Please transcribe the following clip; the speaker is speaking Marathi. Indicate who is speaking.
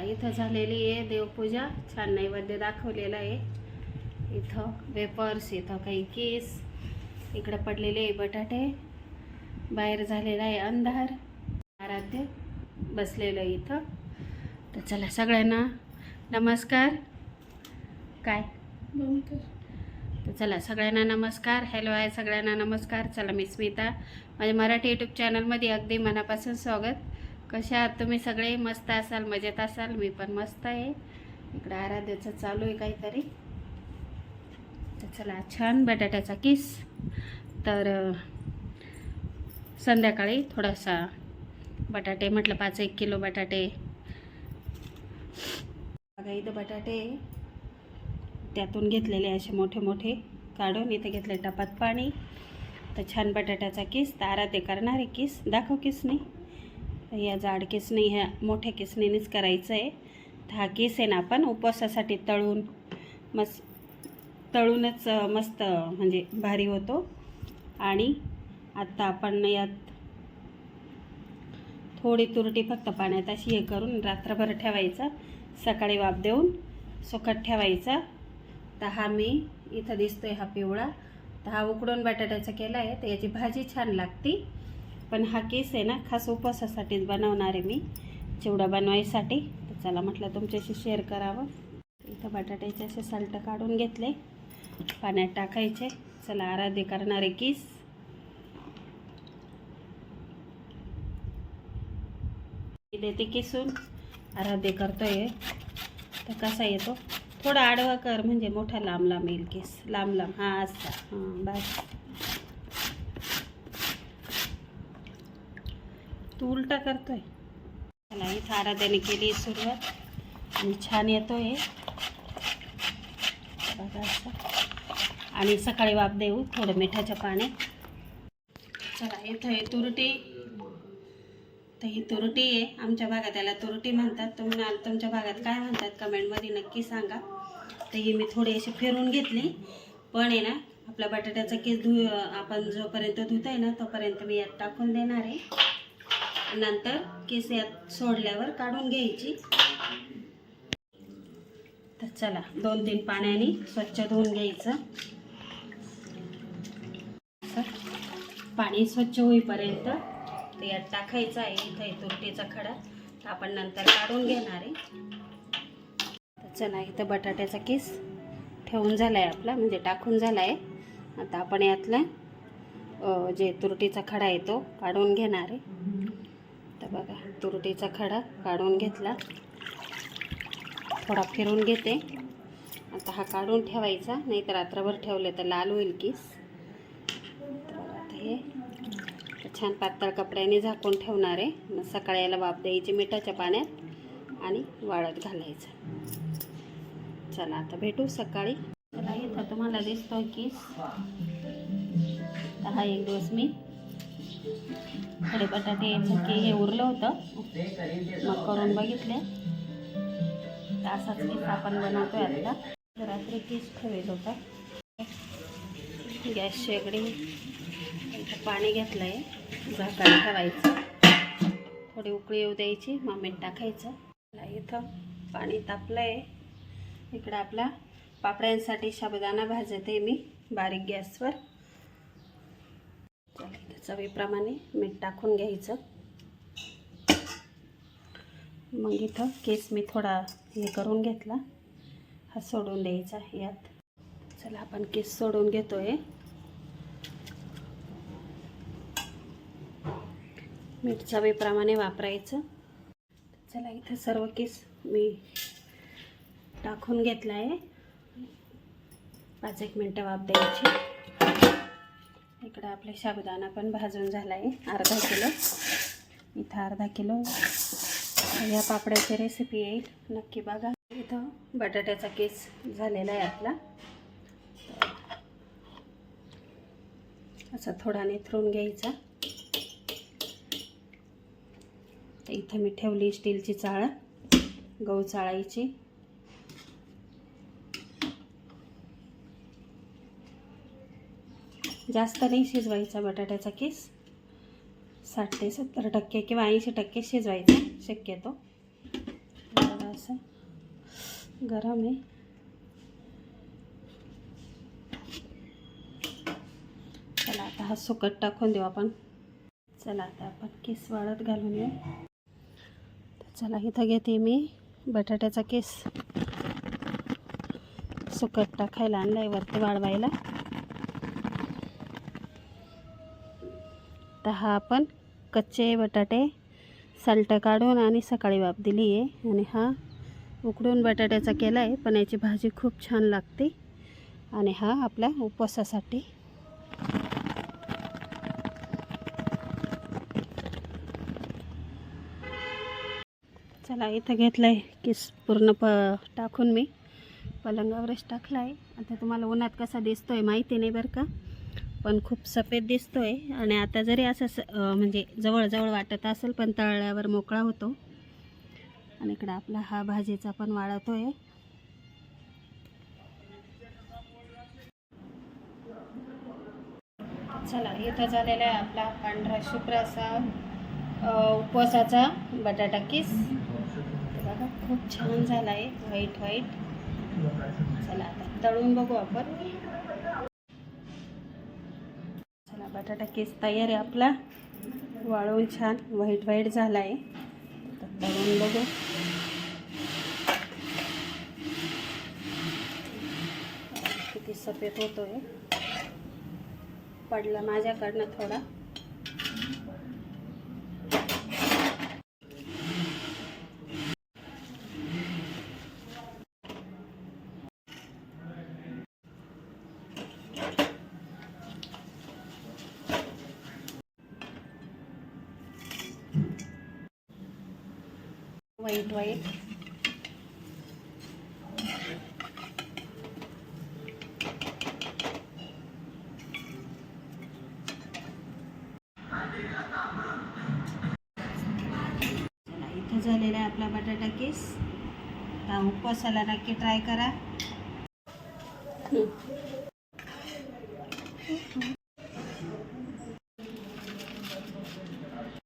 Speaker 1: इथं झालेली आहे देवपूजा. छान नैवेद्य दाखवलेलं आहे. इथं वेपर्स इथं काही केस इकडं पडलेले आहे बटाटे. बाहेर झालेला आहे अंधार. आराध्य बसलेलं आहे इथं. तर चला सगळ्यांना नमस्कार. काय? तर चला सगळ्यांना नमस्कार. हॅलो आहे सगळ्यांना नमस्कार. चला मी स्मिता. माझ्या मराठी यूट्यूब चॅनलमध्ये अगदी मनापासून स्वागत. कशा आहात तुम्ही सगळे मस्त असाल मजेत असाल मी पण मस्त आहे. इकडं आराध्याचं चालू आहे काहीतरी. तर चला छान बटाट्याचा किस. तर संध्याकाळी थोडासा बटाटे म्हटलं पाच एक किलो बटाटे. बघा इथं बटाटे त्यातून घेतलेले असे मोठे मोठे काढून इथे घेतले टपात पाणी. तर छान बटाट्याचा किस तर आराध्य करणार आहे किस. दाखव किसने नाही. या जाड किसणी ह्या मोठ्या किसणीनेच करायचं आहे तर हा किस आहे ना आपण उपवासासाठी तळून मस्त तळूनच मस्त म्हणजे भारी होतो. आणि आत्ता आपण यात थोडी तुरटी फक्त पाण्यात अशी हे करून रात्रभर ठेवायचं. सकाळी वाफ देऊन सुकत ठेवायचा. तर हा मी इथं दिसतोय हा पिवळा. तर हा उकडून बटाट्याचा केला आहे तर याची भाजी छान लागती. पण हा केस आहे ना खास उपवासासाठीच बनवणार आहे मी. चिवडा बनवायसाठी. तर चला म्हटलं तुमच्याशी शेअर करावं. इथं बटाट्याचे असे साल्ट काढून घेतले. पाण्यात टाकायचे. चला आराध्य करणारे किस. मी देते किसून आराध्य करतोय. तर कसा येतो? थोडा आडवा कर म्हणजे मोठा लांब लांब येईल केस. लांब लांब. हा असा. हां बस. तू उलटा करतोय? चला इथं आराध्याने केली सुरुवात. आणि छान येतोय. आणि सकाळी वाफ देऊ थोडं मिठाच्या पाण्यात. चला इथं आहे तुरटी. तर ही तुरटी आहे. आमच्या भागात याला तुरटी म्हणतात. तुम्ही तुमच्या भागात काय म्हणतात? कमेंटमध्ये नक्की सांगा. तर ही मी थोडी अशी फिरून घेतली. पण आहे ना आपल्या बटाट्याचा केस धु आपण जोपर्यंत धुत आहे ना तोपर्यंत मी यात टाकून देणार आहे. नंतर केस यात सोडल्यावर काढून घ्यायची. तर चला दोन तीन पाण्याने स्वच्छ धुवून घ्यायचं. पाणी स्वच्छ होईपर्यंत ते यात टाकायचं आहे. इथं तुरटीचा खडा. तर आपण नंतर काढून घेणार आहे. चला इथं बटाट्याचा केस ठेवून झाला आहे आपला म्हणजे टाकून झाला आहे आता आपण यातला जे तुरटीचा खडा आहे तो काढून घेणार आहे. बघा तुरटीचा खडा काढून घेतला. थोडा फिरून घेते. आता हा काढून ठेवायचा नाही तर रात्रभर ठेवले तर लाल होईल किस. तर आता हे छान पातळ कपड्याने झाकून ठेवणार आहे. मग सकाळी याला वाफ द्यायची मिठाच्या पाण्यात आणि वाळत घालायचं. चला आता भेटू सकाळी. चला इथं तुम्हाला दिसतो की हा एक दिवस मी थोडे बटाटे यायचं हे उरलं होतं. मग करून बघितले. तर असाच केस आपण बनवतोय आता. रात्री केस ठेवेल होता. गॅस शेगडी पाणी घेतलं आहे झाकण ठेवायचं. थोडी उकळी येऊ द्यायची मग मीठ टाकायचं इथं पाणी तापलं आहे इकडं आपला पापड्यांसाठी साबुदाणा भाजते मी बारीक गॅसवर. चला, चवीप्रमाणे मीठ टाकून घ्यायचं. मग इथं केस मी थोडा हे करून घेतला. हा सोडून द्यायचा यात. चला आपण केस सोडून घेतोय. मीठ चवीप्रमाणे वापरायचं. चला इथं सर्व केस मी टाकून घेतला आहे पाच एक मिनटं वाफ द्यायची. इकडं आपले साबुदाणा पण भाजून झाला आहे अर्धा किलो. इथं अर्धा किलो. या पापड्याची रेसिपी येईल नक्की बघा. इथं बटाट्याचा केस झालेला आहे आपला. असा थोडा निथरून घ्यायचा. इथं मी ठेवली स्टीलची चाळ गहू चाळायची. जास्त नाही शिजवायचा बटाट्याचा केस. साठ ते सत्तर टक्के किंवा ऐंशी टक्के शिजवायचा शक्यतो. असं. गरम आहे. चला आता हा सुकट टाकून देऊ आपण. चला आता आपण केस वाळत घालून येऊ. चला इथं घेते मी बटाट्याचा केस. सुकट टाकायला आणलाय वरती वाळवायला. तर हा आपण कच्चे बटाटे साल्ट काढून आणि सकाळी वाफ दिली आहे. आणि हा उकडून बटाट्याचा केला आहे. पण याची भाजी खूप छान लागते. आणि हा आपल्या उपवासासाठी. चला इथं घेतलं आहे की पूर्ण प टाकून मी. पलंगावरच टाकला आहे आता तुम्हाला उन्हात कसा दिसतो आहे माहिती नाही बरं का? पण खूप सफेद दिसतो आहे आणि आता जरी असं स म्हणजे जवळजवळ वाटत असेल पण तळल्यावर मोकळा होतो. आणि इकडं आपला हा भाजीचा पण वाढवतो आहे चला इथं झालेला आहे आपला पांढरा शुभ्र असा उपवासाचा बटाटा किस. बघा खूप छान झाला आहे व्हाईट व्हाईट. चला आता तळून बघू आपण. बटाटा केस तयार आहे आपला. वाळवून छान व्हाईट व्हाईट झाला आहे तर तळून बघू. किती सफेद होतो आहे पडला माझ्याकडनं थोडा. वाईट वाईट. चला इथं झालेला आहे आपला बटाटा केस. आता उपवासाला नक्की ट्राय करा.